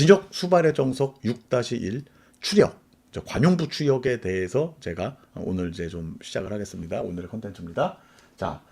진역 수발의 정석 6-1 추력 저 관용부 추역에 대해서 제가 오늘 이제 좀 시작을 하겠습니다. 오늘의 컨텐츠입니다. 자,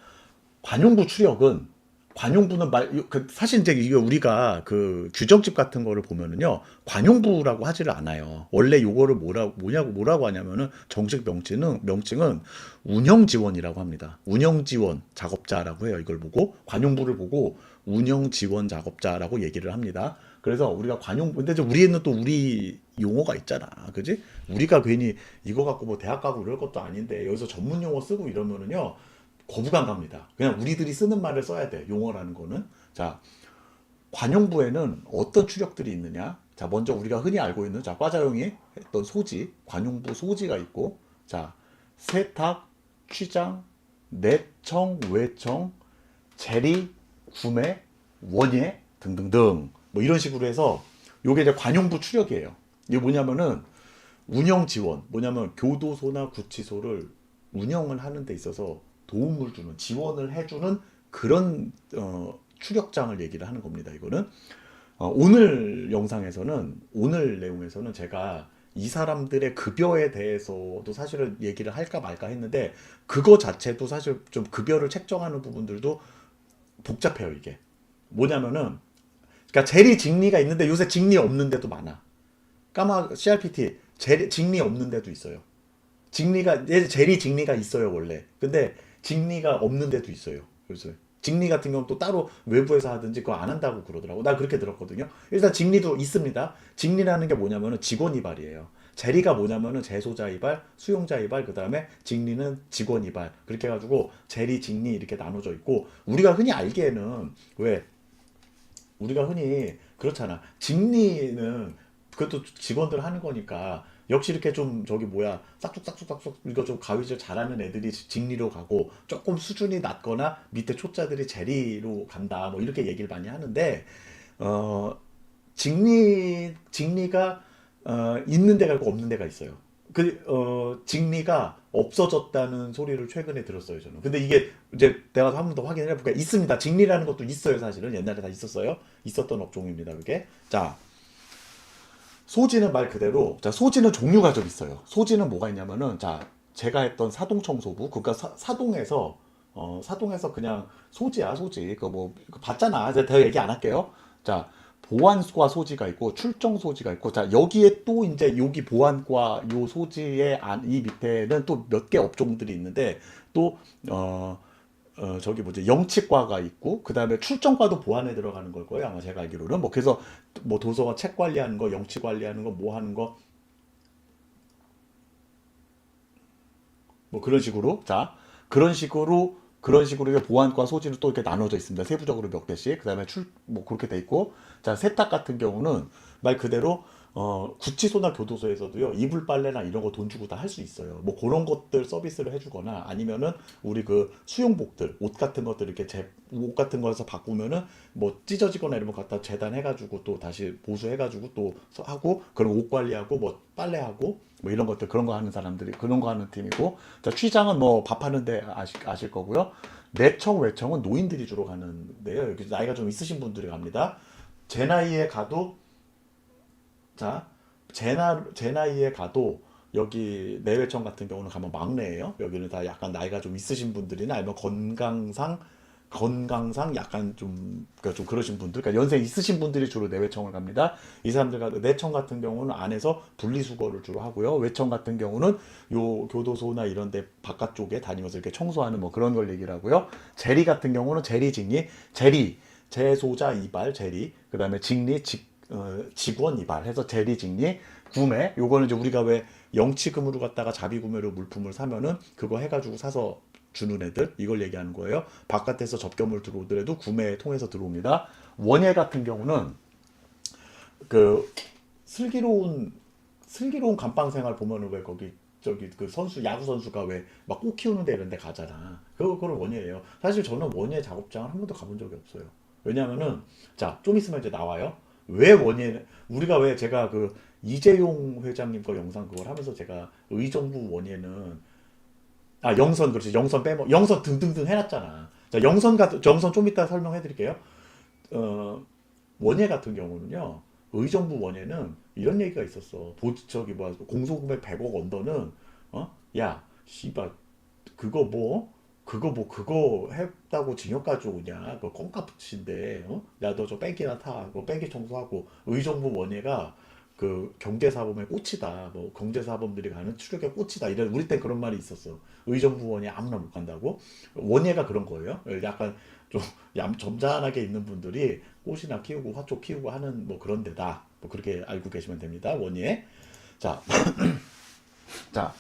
관용부 추력은 관용부는 말그 사실 이제 이게 우리가 그 규정집 같은 거를 보면은요 관용부라고 하지를 않아요. 원래 요거를 뭐라고 뭐냐고 뭐라고 하냐면은 정식 명칭은 명칭은 운영 지원이라고 합니다. 운영 지원 작업자라고 해요. 이걸 보고 관용부를 보고 운영 지원 작업자라고 얘기를 합니다. 그래서 우리가 관용 근데 이제 우리는 또 우리 용어가 있잖아. 그지? 우리가 괜히 이거 갖고 뭐 대학 가고 이럴 것도 아닌데 여기서 전문 용어 쓰고 이러면은요 거부감 갑니다. 그냥 우리들이 쓰는 말을 써야 돼. 용어라는 거는. 자, 관용부에는 어떤 추력들이 있느냐? 자, 먼저 우리가 흔히 알고 있는 자, 과자용이 했던 소지, 관용부 소지가 있고, 자, 세탁, 취장, 내청, 외청, 재리, 구매, 원예 등등등 뭐 이런 식으로 해서 요게 이제 관용부 추력이에요. 이게 뭐냐면은 운영 지원, 뭐냐면 교도소나 구치소를 운영을 하는 데 있어서 도움을 주는 지원을 해주는 그런 어, 추력장을 얘기를 하는 겁니다. 이거는 어, 오늘 영상에서는 오늘 내용에서는 제가 이 사람들의 급여에 대해서도 사실은 얘기를 할까 말까 했는데 그거 자체도 사실 좀 급여를 책정하는 부분들도 복잡해요 이게 뭐냐면은 그러니까 재리 직리가 있는데 요새 직리 없는 데도 많아. 까마 CRPT 재리, 직리 없는 데도 있어요. 직리가 얘 재리 직리가 있어요 원래. 근데 직리가 없는 데도 있어요 요새. 직리 같은 경우는 또 따로 외부에서 하든지 그거 안 한다고 그러더라고. 나 그렇게 들었거든요. 일단 직리도 있습니다. 직리라는 게 뭐냐면은 직원 이발이에요. 재리가 뭐냐면은 재소자 이발, 수용자 이발, 그 다음에 직리는 직원 이발. 그렇게 해가지고 재리, 직리 이렇게 나눠져 있고 우리가 흔히 알기에는 왜 우리가 흔히 그렇잖아 직리는 그것도 직원들 하는 거니까 역시 이렇게 좀 저기 뭐야 싹둑싹둑싹둑 이거 좀 가위질 잘하는 애들이 직리로 가고 조금 수준이 낮거나 밑에 초짜들이 재리로 간다 뭐 이렇게 얘기를 많이 하는데 어 직리 직리가 어, 있는 데가 있고 없는 데가 있어요. 그, 어, 직리가 없어졌다는 소리를 최근에 들었어요, 저는. 근데 이게 이제 내가 한 번 더 확인을 해볼게요. 있습니다. 직리라는 것도 있어요, 사실은. 옛날에 다 있었어요. 있었던 업종입니다, 그게. 자, 소지는 말 그대로, 자, 소지는 종류가 좀 있어요. 소지는 뭐가 있냐면은, 자, 제가 했던 사동 청소부, 그러니까 사, 사동에서, 어, 사동에서 그냥 소지야, 소지. 뭐, 그거 봤잖아. 제가 더 얘기 안 할게요. 자, 보안과 소지가 있고 출정 소지가 있고 자 여기에 또 이제 여기 보안과 요 소지의 안, 이 밑에는 또 몇 개 업종들이 있는데 또 어, 어 저기 뭐지? 영치과가 있고 그 다음에 출정과도 보안에 들어가는 걸 거예요 아마 제가 알기로는. 뭐 그래서 뭐 도서관 책 관리하는 거 영치 관리하는 거 뭐 하는 거. 뭐 그런 식으로. 자 그런 식으로 그런 식으로 보안과 소지는 또 이렇게 나눠져 있습니다. 세부적으로 몇 개씩. 그 다음에 출 뭐 그렇게 돼 있고 자 세탁 같은 경우는 말 그대로 어 구치소나 교도소에서도요 이불 빨래나 이런 거 돈 주고 다 할 수 있어요. 뭐 그런 것들 서비스를 해주거나 아니면은 우리 그 수용복들 옷 같은 것들 이렇게 제 옷 같은 거에서 바꾸면은 뭐 찢어지거나 이런 거 갖다 재단해 가지고 또 다시 보수해 가지고 또 하고 그런 옷 관리하고 뭐 빨래하고 뭐 이런 것들 그런 거 하는 사람들이 그런 거 하는 팀이고 자 취장은 뭐 밥하는데 아실, 아실 거고요. 내청 외청은 노인들이 주로 가는데요. 여기 나이가 좀 있으신 분들이 갑니다. 제 나이에 가도 자, 제, 나, 제 나이에 가도 여기 내외청 같은 경우는 가면 막내예요. 여기는 다 약간 나이가 좀 있으신 분들이나 아니면 건강상 건강상 약간 좀, 그러니까 좀 그러신 분들, 그러니까 연세 있으신 분들이 주로 내외청을 갑니다. 이 사람들 가 내청 같은 경우는 안에서 분리수거를 주로 하고요. 외청 같은 경우는 요 교도소나 이런 데 바깥쪽에 다니면서 이렇게 청소하는 뭐 그런 걸 얘기를 하고요. 재리 같은 경우는 재리직리, 재리, 재소자 이발, 재리, 그 다음에 직리, 직, 어, 직원 이발해서 재리 직리 구매 요거는 이제 우리가 왜 영치금으로 갖다가 자비 구매로 물품을 사면은 그거 해가지고 사서 주는 애들 이걸 얘기하는 거예요. 바깥에서 접견물 들어오더라도 구매 통해서 들어옵니다. 원예 같은 경우는 그 슬기로운 슬기로운 감방 생활 보면은 왜 거기 저기 그 선수 야구 선수가 왜 막 꽃 키우는데 이런 데 가잖아. 그거 그걸 원예예요. 사실 저는 원예 작업장을 한 번도 가본 적이 없어요. 왜냐면은 자 좀 있으면 이제 나와요. 왜 원예 우리가 왜 제가 그 이재용 회장님 거 영상 그걸 하면서 제가 의정부 원예는 아 영선 그렇지 영선 빼먹 영선 등등등 해놨잖아. 자 영선 같은 영선 좀 이따 설명해 드릴게요. 어 원예 같은 경우는요 의정부 원예는 이런 얘기가 있었어. 보 저기 뭐 공소금액 100억 언더는 어? 야, 씨발 그거 뭐 그거 뭐 그거 했다고 징역 가지고 오냐? 그 껌값인데 어? 야너 저 뺑기나 타. 그 뺑기 청소하고 의정부 원예가 그 경제사범의 꽃이다. 뭐 경제사범들이 가는 추력의 꽃이다. 이런 우리 때 그런 말이 있었어. 의정부 원예 아무나 못 간다고. 원예가 그런 거예요. 약간 좀 얌, 점잖하게 있는 분들이 꽃이나 키우고 화초 키우고 하는 뭐 그런 데다. 뭐 그렇게 알고 계시면 됩니다. 원예. 자, 자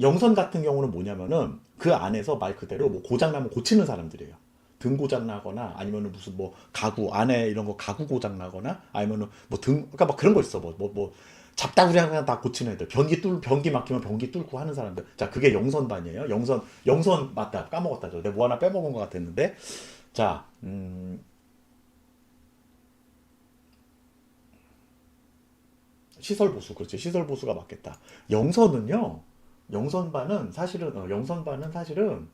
영선 같은 경우는 뭐냐면은 그 안에서 말 그대로 뭐 고장 나면 고치는 사람들이에요. 등 고장 나거나 아니면은 무슨 뭐 가구 안에 이런 거 가구 고장 나거나 아니면은 뭐 등 그러니까 막 그런 거 있어. 뭐뭐뭐 잡다구리 그냥 다 고치는 애들. 변기 뚫 변기 막히면 변기 뚫고 하는 사람들. 자, 그게 영선반이에요. 영선 영선 맞다. 까먹었다. 저. 내가 뭐 하나 빼먹은 것 같았는데. 자, 음 시설 보수 그렇지 시설 보수가 맞겠다. 영선은요. 영선반은 사실은 어, 영선반은 사실은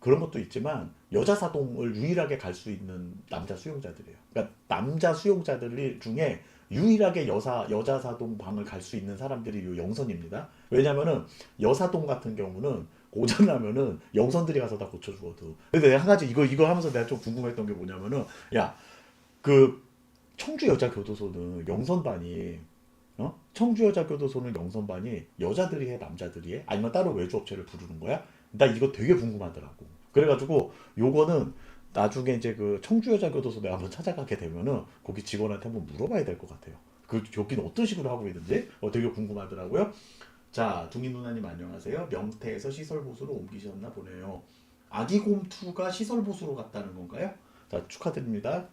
그런 것도 있지만 여자 사동을 유일하게 갈 수 있는 남자 수용자들이에요. 그러니까 남자 수용자들 중에 유일하게 여사 여자 사동 방을 갈 수 있는 사람들이 요 영선입니다. 왜냐면은 여사동 같은 경우는 고장 나면은 영선들이 가서 다 고쳐 주거든. 근데 내가 한 가지 이거 이거 하면서 내가 좀 궁금했던 게 뭐냐면은 야 그 청주 여자 교도소는 영선반이 어? 청주 여자 교도소는 영선반이 여자들이 해 남자들이 해 아니면 따로 외주 업체를 부르는 거야? 나 이거 되게 궁금하더라고. 그래가지고 요거는 나중에 이제 그 청주 여자 교도소 내가 한번 찾아가게 되면은 거기 직원한테 한번 물어봐야 될 것 같아요. 그 여기는 어떤 식으로 하고 있는지 어, 되게 궁금하더라고요. 자, 둥이 누나님 안녕하세요. 명태에서 시설 보수로 옮기셨나 보네요. 아기곰 2가 시설 보수로 갔다는 건가요? 자, 축하드립니다.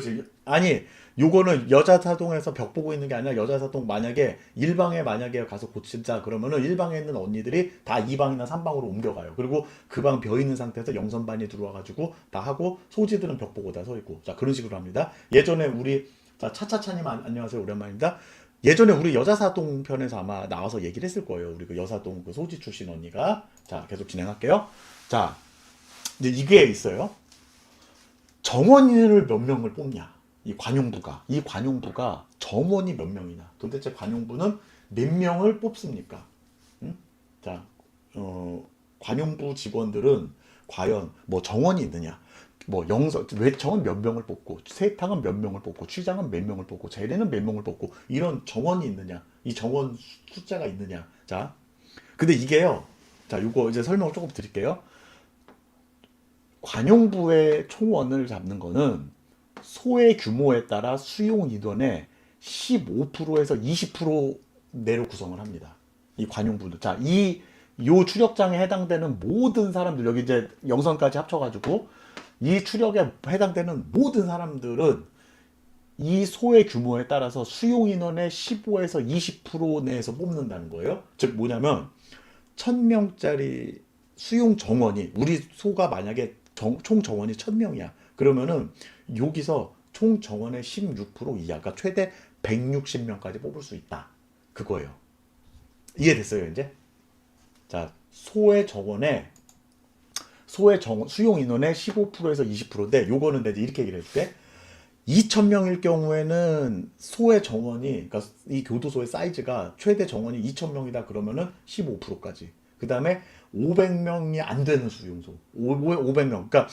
그렇지. 아니, 요거는 여자 사동에서 벽 보고 있는 게 아니라 여자 사동 만약에 일방에 만약에 가서 고친다 그러면은 일방에 있는 언니들이 다 2방이나 3방으로 옮겨가요. 그리고 그방 비어 있는 상태에서 영선반이 들어와 가지고 다 하고 소지들은 벽 보고 다 서 있고. 자, 그런 식으로 합니다. 예전에 우리 자, 차차차님 안- 안녕하세요. 오랜만입니다. 예전에 우리 여자 사동 편에서 아마 나와서 얘기를 했을 거예요. 우리 그 여사동 그 소지 출신 언니가. 자, 계속 진행할게요. 자, 이제 이게 있어요. 정원인을 몇 명을 뽑냐? 이 관용부가 이 관용부가 정원이 몇 명이냐? 도대체 관용부는 몇 명을 뽑습니까? 응? 자, 어, 관용부 직원들은 과연 뭐 정원이 있느냐? 뭐 영서 외청은 몇 명을 뽑고 세탕은 몇 명을 뽑고 취장은 몇 명을 뽑고 재래는 몇 명을 뽑고 이런 정원이 있느냐? 이 정원 숫자가 있느냐? 자, 근데 이게요. 자, 요거 이제 설명을 조금 드릴게요. 관용부의 총원을 잡는 거는 소의 규모에 따라 수용 인원의 15%에서 20% 내로 구성을 합니다. 이 관용부는 자, 이 요 추력장에 해당되는 모든 사람들 여기 이제 영선까지 합쳐가지고 이 추력에 해당되는 모든 사람들은 이 소의 규모에 따라서 수용 인원의 15에서 20% 내에서 뽑는다는 거예요. 즉 뭐냐면 1000명짜리 수용 정원이 우리 소가 만약에 정- 총 정원이 1000명이야. 그러면은 여기서 총 정원의 16% 이하, 그러니까 최대 160명까지 뽑을 수 있다. 그거예요. 이해됐어요, 이제? 자, 소의 정원에 소의 정, 수용 인원의 15%에서 20%인데 요거는 내가 이렇게 얘기를 했을 때 2,000명일 경우에는 소의 정원이 그러니까 이 교도소의 사이즈가 최대 정원이 2,000명이다 그러면은 15%까지. 그다음에 500명이 안 되는 수용소. 500명. 그러니까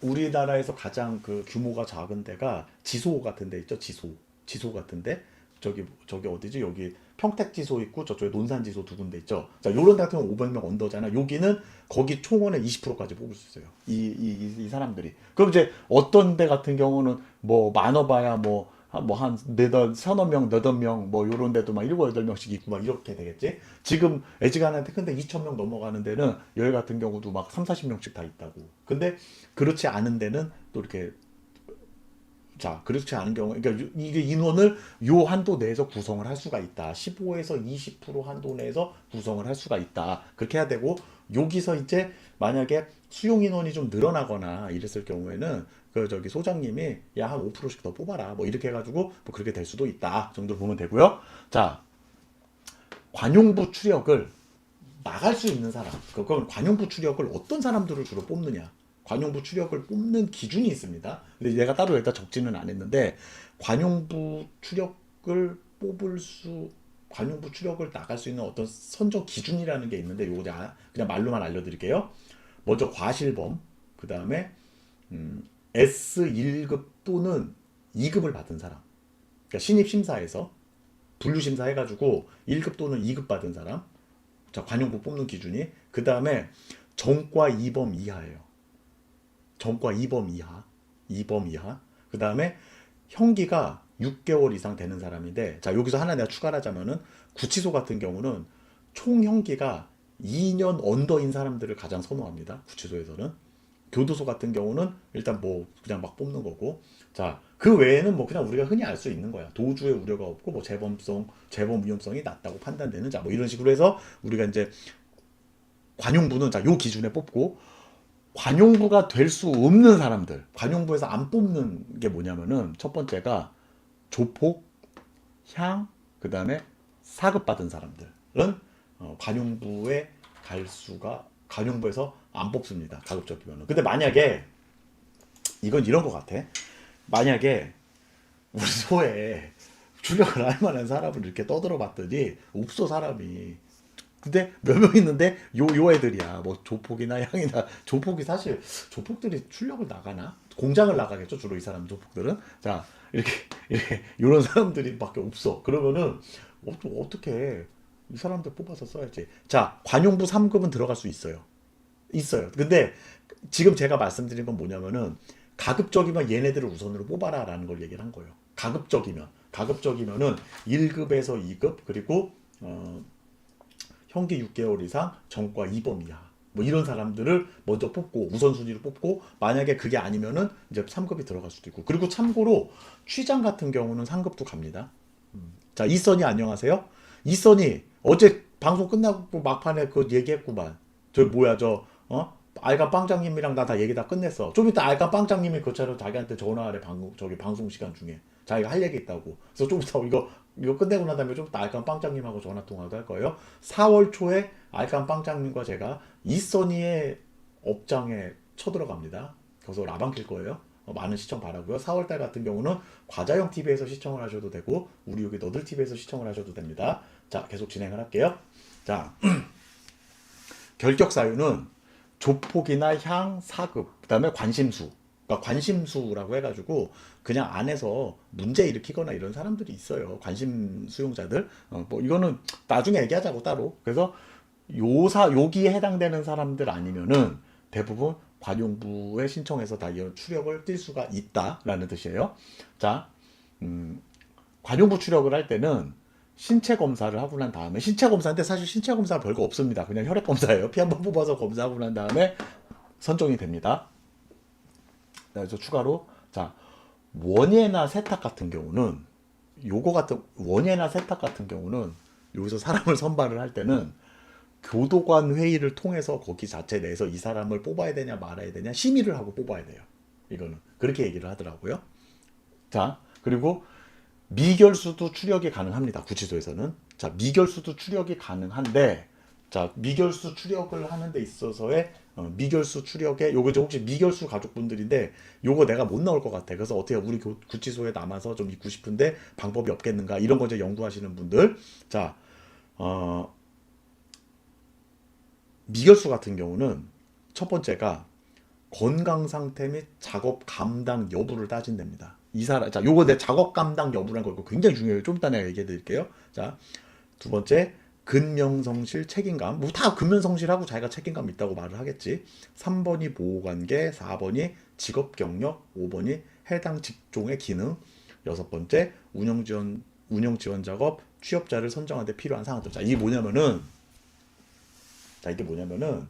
우리나라에서 가장 그 규모가 작은 데가 지소 같은 데 있죠. 지소. 지소 같은 데 저기 저기 어디지? 여기 평택지소 있고 저쪽에 논산지소 두 군데 있죠. 자, 요런 데 같은 경우 500명 언더잖아. 여기는 거기 총원의 20%까지 뽑을 수 있어요. 이, 이, 이, 이 사람들이. 그럼 이제 어떤 데 같은 경우는 뭐 많아봐야 뭐, 뭐한 네덟, 서너 명, 너덟 명, 뭐 요런 데도 막 일곱, 여덟 명씩 있고 막 이렇게 되겠지. 지금 애지간한테 근데 2천 명 넘어가는 데는 여기 같은 경우도 막 3, 40명씩 다 있다고. 근데 그렇지 않은 데는 또 이렇게 자, 그렇지 않은 경우, 그러니까 유- 이게 인원을 요 한도 내에서 구성을 할 수가 있다. 15에서 20% 한도 내에서 구성을 할 수가 있다. 그렇게 해야 되고, 여기서 이제 만약에 수용 인원이 좀 늘어나거나 이랬을 경우에는 그 저기 소장님이 야, 한 5%씩 더 뽑아라. 뭐 이렇게 해가지고 뭐 그렇게 될 수도 있다. 정도로 보면 되고요. 자, 관용부 추력을 나갈 수 있는 사람. 그건 관용부 추력을 어떤 사람들을 주로 뽑느냐. 관용부 추력을 뽑는 기준이 있습니다. 근데 얘가 따로 여기다 적지는 않았는데 관용부 추력을 뽑을 수 관용부 추력을 나갈 수 있는 어떤 선정 기준이라는 게 있는데 요거 그냥 말로만 알려드릴게요. 먼저 과실범, 그 다음에 음, S1급 또는 2급을 받은 사람. 그러니까 신입 심사에서 분류 심사 해가지고 1급 또는 2급 받은 사람. 자 관용부 뽑는 기준이 그 다음에 정과 2범 이하예요. 정과 2범 이하, 2범 이하. 그 다음에 형기가 6개월 이상 되는 사람인데, 자 여기서 하나 내가 추가하자면은 구치소 같은 경우는 총 형기가 2년 언더인 사람들을 가장 선호합니다. 구치소에서는. 교도소 같은 경우는 일단 뭐 그냥 막 뽑는 거고, 자 그 외에는 뭐 그냥 우리가 흔히 알 수 있는 거야. 도주의 우려가 없고 뭐 재범성, 재범 위험성이 낮다고 판단되는 자 뭐 이런 식으로 해서 우리가 이제 관용부는 자 요 기준에 뽑고 관용부가 될 수 없는 사람들, 관용부에서 안 뽑는 게 뭐냐면은 첫 번째가 조폭, 향, 그 다음에 사급 받은 사람들은 어, 관용부에 갈 수가 관용부에서 안 뽑습니다. 가급적이면은. 근데 만약에 이건 이런 것 같아. 만약에 우리 소에 출력을 할 만한 사람을 이렇게 떠들어 봤더니 없어 사람이. 근데 몇 명 있는데 요 요 애들이야. 뭐 조폭이나 향이나 조폭이 사실 조폭들이 출력을 나가나? 공장을 나가겠죠. 주로 이 사람 조폭들은. 자, 이렇게 이렇게 이런 사람들이밖에 없어. 그러면은 어, 어떻게 이 사람들 뽑아서 써야지. 자, 관용부 3급은 들어갈 수 있어요. 있어요. 근데 지금 제가 말씀드린 건 뭐냐면은 가급적이면 얘네들을 우선으로 뽑아라 라는 걸 얘기를 한 거예요. 가급적이면 가급적이면은 1급에서 2급 그리고 어 형기 6개월 이상 정과 2범 이하 뭐 이런 사람들을 먼저 뽑고 우선순위로 뽑고 만약에 그게 아니면은 이제 3급이 들어갈 수도 있고 그리고 참고로 취장 같은 경우는 상급도 갑니다. 음. 자 이선이 안녕하세요. 이선이 어제 방송 끝나고 막판에 그 얘기했구만. 저 뭐야 저 어? 알간 빵장님이랑 나 다 얘기 다 끝냈어. 좀 이따 알간 빵장님이 그처럼 자기한테 전화하래 방송 저기 방송 시간 중에 자기가 할 얘기 있다고. 그래서 좀 이따 이거 이거 끝내고 난 다음에 좀 이따 알간 빵장님하고 전화 통화도 할 거예요. 4월 초에 알간 빵장님과 제가 이선희의 업장에 쳐들어갑니다. 거기서 라방 킬 거예요. 어, 많은 시청 바라고요. 4월달 같은 경우는 과자형 TV에서 시청을 하셔도 되고 우리 여기 너들 TV에서 시청을 하셔도 됩니다. 자 계속 진행을 할게요. 자 결격 사유는 조폭이나 향, 사급, 그 다음에 관심수. 그러니까 관심수라고 해가지고 그냥 안에서 문제 일으키거나 이런 사람들이 있어요. 관심 수용자들. 어, 뭐 이거는 나중에 얘기하자고 따로. 그래서 요사 여기에 해당되는 사람들 아니면은 대부분 관용부에 신청해서 다 이런 추력을 뛸 수가 있다라는 뜻이에요. 자, 음, 관용부 추력을 할 때는 신체 검사를 하고 난 다음에 신체 검사인데 사실 신체 검사 별거 없습니다. 그냥 혈액 검사예요. 피 한 번 뽑아서 검사하고 난 다음에 선정이 됩니다. 그래서 추가로 자 원예나 세탁 같은 경우는 요거 같은 원예나 세탁 같은 경우는 여기서 사람을 선발을 할 때는 교도관 회의를 통해서 거기 자체 내에서 이 사람을 뽑아야 되냐 말아야 되냐 심의를 하고 뽑아야 돼요. 이거는 그렇게 얘기를 하더라고요. 자 그리고 미결수도 추력이 가능합니다. 구치소에서는. 자, 미결수도 추력이 가능한데, 자, 미결수 추력을 하는 데 있어서의, 어, 미결수 추력에, 요거 이제 혹시 미결수 가족분들인데, 요거 내가 못 나올 것 같아. 그래서 어떻게 우리 교- 구치소에 남아서 좀 있고 싶은데, 방법이 없겠는가, 이런 거 이제 연구하시는 분들. 자, 어, 미결수 같은 경우는 첫 번째가 건강 상태 및 작업 감당 여부를 따진답니다. 이 사람, 자, 요거 내 작업 감당 여부라는 거 굉장히 중요해요. 좀 이따 내가 얘기해 드릴게요. 자, 두 번째, 근명성실 책임감. 뭐 다 근면성실하고 자기가 책임감 있다고 말을 하겠지. 3번이 보호관계, 4번이 직업 경력, 5번이 해당 직종의 기능, 여섯 번째, 운영 지원, 운영 지원 작업, 취업자를 선정하는 데 필요한 사항들. 자, 이게 뭐냐면은, 자, 이게 뭐냐면은,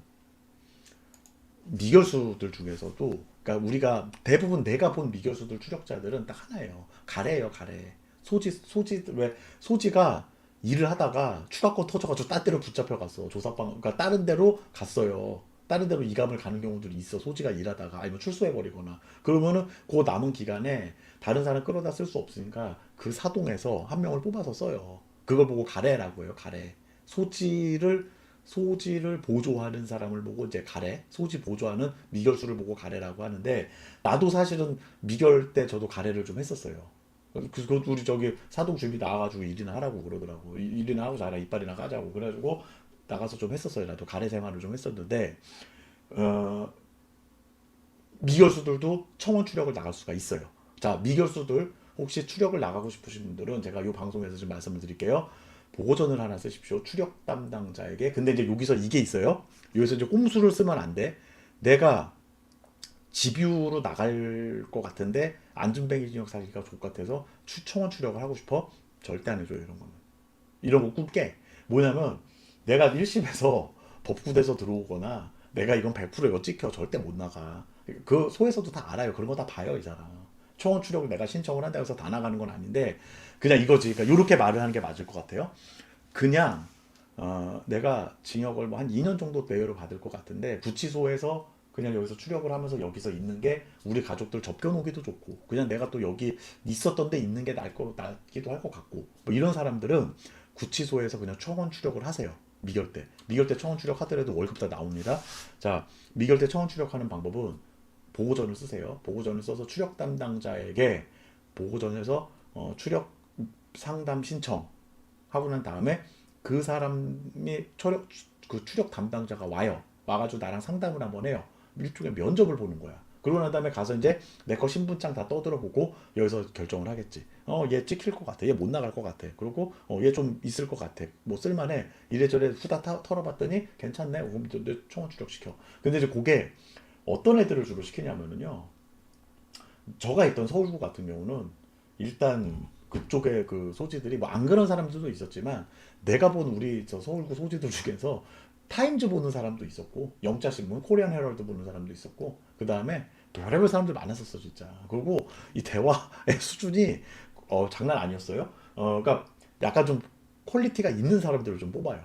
미결수들 중에서도 그러니까 우리가 대부분 내가 본 미결수들 추력자들은 딱 하나예요. 가래예요, 가래. 소지 소지 왜 소지가 일을 하다가 추가권 터져가지고 딴 데로 붙잡혀 갔어. 조사방 그러니까 다른 데로 갔어요. 다른 데로 이감을 가는 경우들이 있어. 소지가 일하다가 아니면 출소해 버리거나 그러면은 그 남은 기간에 다른 사람 끌어다 쓸 수 없으니까 그 사동에서 한 명을 뽑아서 써요. 그걸 보고 가래라고 해요. 가래. 소지를 소지를 보조하는 사람을 보고 이제 가래, 소지 보조하는 미결수를 보고 가래라고 하는데 나도 사실은 미결 때 저도 가래를 좀 했었어요. 그, 그 우리 저기 사동 주비 나와가지고 일이나 하라고 그러더라고. 일- 일이나 하고 자라 이빨이나 까자고 그래가지고 나가서 좀 했었어요. 나도 가래 생활을 좀 했었는데 어, 미결수들도 청원 추력을 나갈 수가 있어요. 자, 미결수들 혹시 추력을 나가고 싶으신 분들은 제가 이 방송에서 좀 말씀을 드릴게요. 보고전을 하나 쓰십시오. 추력 담당자에게. 근데 이제 여기서 이게 있어요. 여기서 이제 꼼수를 쓰면 안 돼. 내가 집유로 나갈 것 같은데 안전뱅이 진역 사기가 좋을 것 같아서 추, 청원 추력을 하고 싶어? 절대 안 해줘요 이런 거는. 이런 거 꿈깨. 뭐냐면 내가 1심에서 법구대에서 들어오거나 내가 이건 100% 이거 찍혀 절대 못 나가. 그 소에서도 다 알아요. 그런 거 다 봐요 이 사람. 청원 추력을 내가 신청을 한다고 해서 다 나가는 건 아닌데 그냥 이거지. 그러니까 이렇게 말을 하는 게 맞을 것 같아요. 그냥 어, 내가 징역을 뭐 한 2년 정도 내외로 받을 것 같은데 구치소에서 그냥 여기서 추력을 하면서 여기서 있는 게 우리 가족들 접견오기도 좋고 그냥 내가 또 여기 있었던 데 있는 게 나을 거 낫기도 할 것 같고 뭐 이런 사람들은 구치소에서 그냥 청원 추력을 하세요 미결 때 미결 때 청원 추력 하더라도 월급 다 나옵니다 자 미결 때 청원 추력하는 방법은 보고전을 쓰세요 보고전을 써서 추력 담당자에게 보고전에서 어, 추력 상담 신청 하고 난 다음에 그 사람이 추력 그 추력 담당자가 와요. 와가지고 나랑 상담을 한번 해요. 일종의 면접을 보는 거야. 그러고 난 다음에 가서 이제 내 거 신분장 다 떠들어 보고 여기서 결정을 하겠지. 어, 얘 찍힐 것 같아. 얘 못 나갈 것 같아. 그리고 어, 얘 좀 있을 것 같아. 뭐 쓸만해. 이래저래 후다 타- 털어봤더니 괜찮네. 그럼 내 청원 추력 시켜. 근데 이제 그게 어떤 애들을 주로 시키냐면은요. 저가 있던 서울구 같은 경우는 일단 그쪽에 그 소지들이 뭐 안 그런 사람들도 있었지만 내가 본 우리 저 서울구 소지들 중에서 타임즈 보는 사람도 있었고 영자신문 코리안 헤럴드 보는 사람도 있었고 그 다음에 별의별 사람들 많았었어 진짜. 그리고 이 대화의 수준이 어 장난 아니었어요. 어 그러니까 약간 좀 퀄리티가 있는 사람들을 좀 뽑아요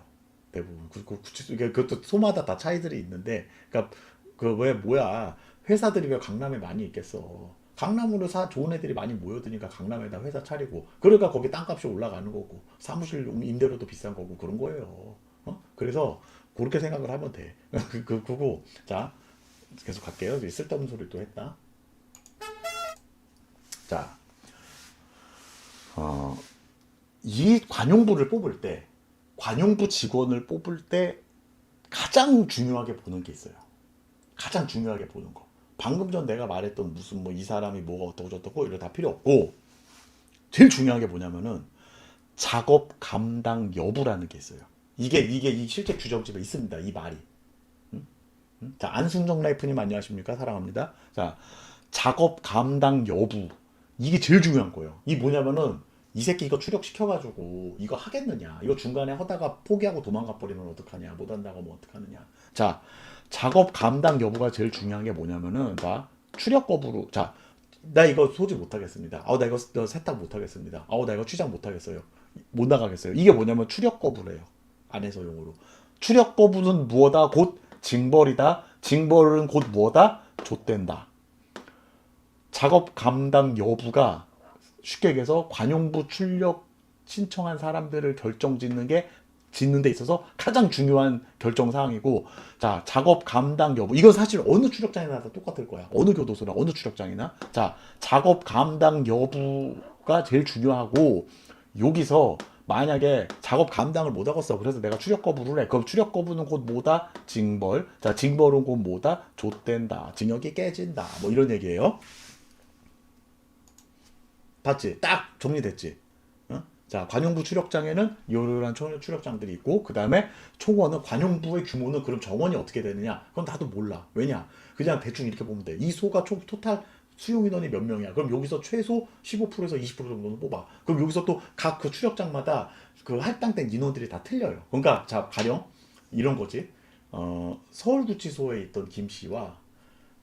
대부분. 그, 그, 그, 그것도 소마다 다 차이들이 있는데 그러니까 그 왜 뭐야 회사들이 왜 강남에 많이 있겠어. 강남으로 사 좋은 애들이 많이 모여드니까 강남에다 회사 차리고 그러니까 거기 땅값이 올라가는 거고 사무실 임대료도 비싼 거고 그런 거예요. 어? 그래서 그렇게 생각을 하면 돼 그, 그, 그거 자 계속 갈게요 쓸데없는 소리 또 했다 자 어, 이 관용부를 뽑을 때 관용부 직원을 뽑을 때 가장 중요하게 보는 게 있어요. 가장 중요하게 보는 거. 방금 전 내가 말했던 무슨 뭐 이 사람이 뭐가 어떻고 저떻고 이런 거다 필요 없고 제일 중요한 게 뭐냐면은 작업 감당 여부라는 게 있어요. 이게 이게 이 실제 규정집에 있습니다. 이 말이. 자 안승정 라이프님 안녕하십니까? 사랑합니다. 자 작업 감당 여부. 이게 제일 중요한 거예요. 이 뭐냐면은 이 새끼 이거 추력시켜가지고 이거 하겠느냐. 이거 중간에 하다가 포기하고 도망가 버리면 어떡하냐. 못한다고 뭐 어떡하느냐. 자 작업 감당 여부가 제일 중요한 게 뭐냐면은 자 추력 거부로 자 나 이거 소지 못하겠습니다. 아우 나 이거 너 세탁 못하겠습니다. 아우 나 이거 취장 못하겠어요. 못 나가겠어요. 이게 뭐냐면 추력 거부래요 안에서용으로. 추력 거부는 무엇다? 곧 징벌이다. 징벌은 곧 무엇다? 좆된다. 작업 감당 여부가 쉽게 얘기해서 관용부 출력 신청한 사람들을 결정 짓는 게 짓는 데 있어서 가장 중요한 결정 사항이고 자 작업 감당 여부. 이건 사실 어느 추력장이나 다 똑같을 거야. 어느 교도소나 어느 추력장이나. 자 작업 감당 여부가 제일 중요하고 여기서 만약에 작업 감당을 못 하겠어 그래서 내가 추력 거부를 해 그럼 추력 거부는 곧 뭐다 징벌 자 징벌은 곧 뭐다 좆된다 징역이 깨진다 뭐 이런 얘기예요 봤지? 딱 정리됐지? 어? 자, 관용부 추력장에는 요런 초- 추력장들이 있고, 그 다음에 총원은 관용부의 규모는 그럼 정원이 어떻게 되느냐? 그건 나도 몰라. 왜냐? 그냥 대충 이렇게 보면 돼. 이 소가 총 토탈 수용 인원이 몇 명이야? 그럼 여기서 최소 15%에서 20% 정도는 뽑아. 그럼 여기서 또 각그 추력장마다 그 할당된 인원들이 다 틀려요. 그러니까 자, 가령 이런 거지. 어, 서울구치소에 있던 김 씨와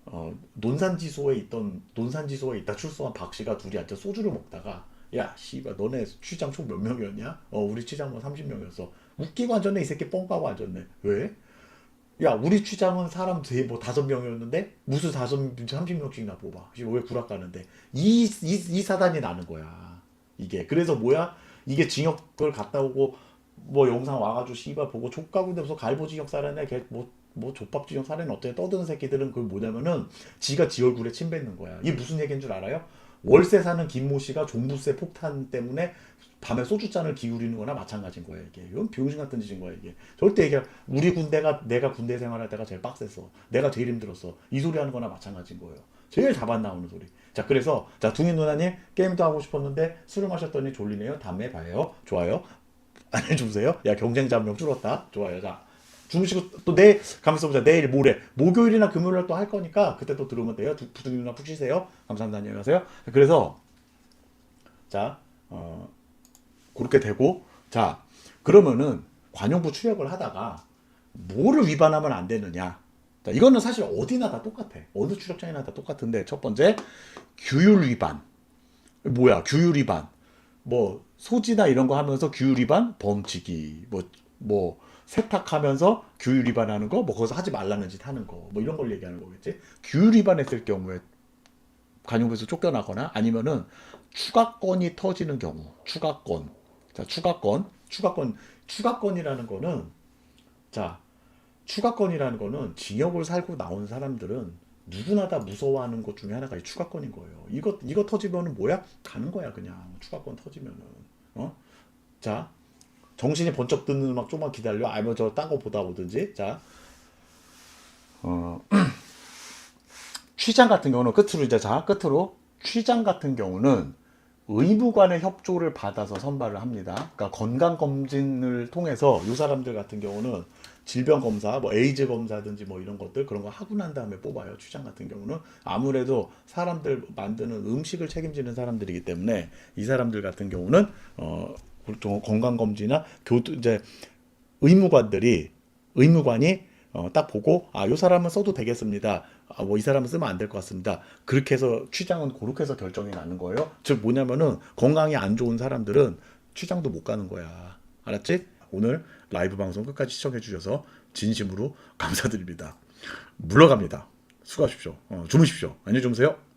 어, 논산지소에 있던 논산지소에 있다 출소한 박 씨가 둘이 앉아 소주를 먹다가 야 씨발 너네 취장 총 몇 명이었냐? 어 우리 취장 뭐 30명이었어. 웃기고 앉았네 이 새끼 뻥 까고 앉았네. 왜? 야 우리 취장은 사람 대뭐 다섯 명이었는데 무슨 다섯 30명씩이나 뽑아. 씨왜 구락 가는데 이, 이, 이 사단이 나는 거야. 이게 그래서 뭐야? 이게 징역을 갔다 오고 뭐 영상 와가지고 씨발 보고 족가군데 무슨 갈보지역 살았네 걔뭐 뭐 족밥지역 살았네 어때 떠드는 새끼들은 그 뭐냐면은 지가 지 얼굴에 침 뱉는 거야 이게 무슨 얘기인 줄 알아요? 월세 사는 김모 씨가 종부세 폭탄 때문에 밤에 소주잔을 기울이는 거나 마찬가지인 거예요 이게. 이건 병신 같은 짓인 거야 이게. 절대 이게 우리 군대가 내가 군대 생활할 때가 제일 빡셌어 내가 제일 힘들었어. 이 소리 하는 거나 마찬가지인 거예요. 제일 잡안 나오는 소리. 자 그래서 자 둥이 누나님 게임도 하고 싶었는데 술을 마셨더니 졸리네요. 다음에 봐요. 좋아요. 안녕히 주무세요. 야 경쟁자 한 명 줄었다. 좋아요. 자 주무시고 또 내일 가면서 보자. 내일 모레. 목요일이나 금요일날 또 할 거니까 그때 또 들으면 돼요. 두- 부둥이 누나 푹 쉬세요. 감사합니다. 안녕히 가세요. 그래서 자 어, 그렇게 되고 자 그러면은 관용부 출력을 하다가 뭐를 위반하면 안 되느냐. 자 이거는 사실 어디나 다 똑같아. 어느 출력장이나 다 똑같은데 첫 번째 규율 위반. 뭐야 규율 위반. 뭐 소지나 이런 거 하면서 규율 위반? 범치기 뭐뭐 세탁하면서 규율 위반하는 거? 뭐 거기서 하지 말라는 짓 하는 거. 뭐 이런 걸 얘기하는 거겠지? 규율 위반했을 경우에 관용부에서 쫓겨나거나 아니면은 추가권이 터지는 경우 추가권 자 추가권 추가권 추가권이라는 거는 자 추가권이라는 거는 징역을 살고 나온 사람들은 누구나 다 무서워하는 것 중에 하나가 이 추가권인 거예요. 이거 이거 터지면은 뭐야? 가는 거야 그냥 추가권 터지면은 어? 자 정신이 번쩍 드는 음악 좀만 기다려. 아니면 저 딴 거 보다 오든지 자 어. 취장 같은 경우는 끝으로 이제 자 끝으로 취장 같은 경우는 의무관의 협조를 받아서 선발을 합니다. 그러니까 건강 검진을 통해서 이 사람들 같은 경우는 질병 검사, 뭐 에이즈 검사든지 뭐 이런 것들 그런 거 하고 난 다음에 뽑아요. 취장 같은 경우는 아무래도 사람들 만드는 음식을 책임지는 사람들이기 때문에 이 사람들 같은 경우는 어 건강 검진이나 교도 이제 의무관들이 의무관이 어, 딱 보고 아 이 사람은 써도 되겠습니다. 아, 뭐이 사람은 쓰면 안 될 것 같습니다. 그렇게 해서 취장은 그렇게 해서 결정이 나는 거예요. 즉 뭐냐면은 건강이 안 좋은 사람들은 취장도 못 가는 거야. 알았지? 오늘 라이브 방송 끝까지 시청해 주셔서 진심으로 감사드립니다. 물러갑니다. 수고하십시오. 어, 주무십시오. 안녕히 주무세요.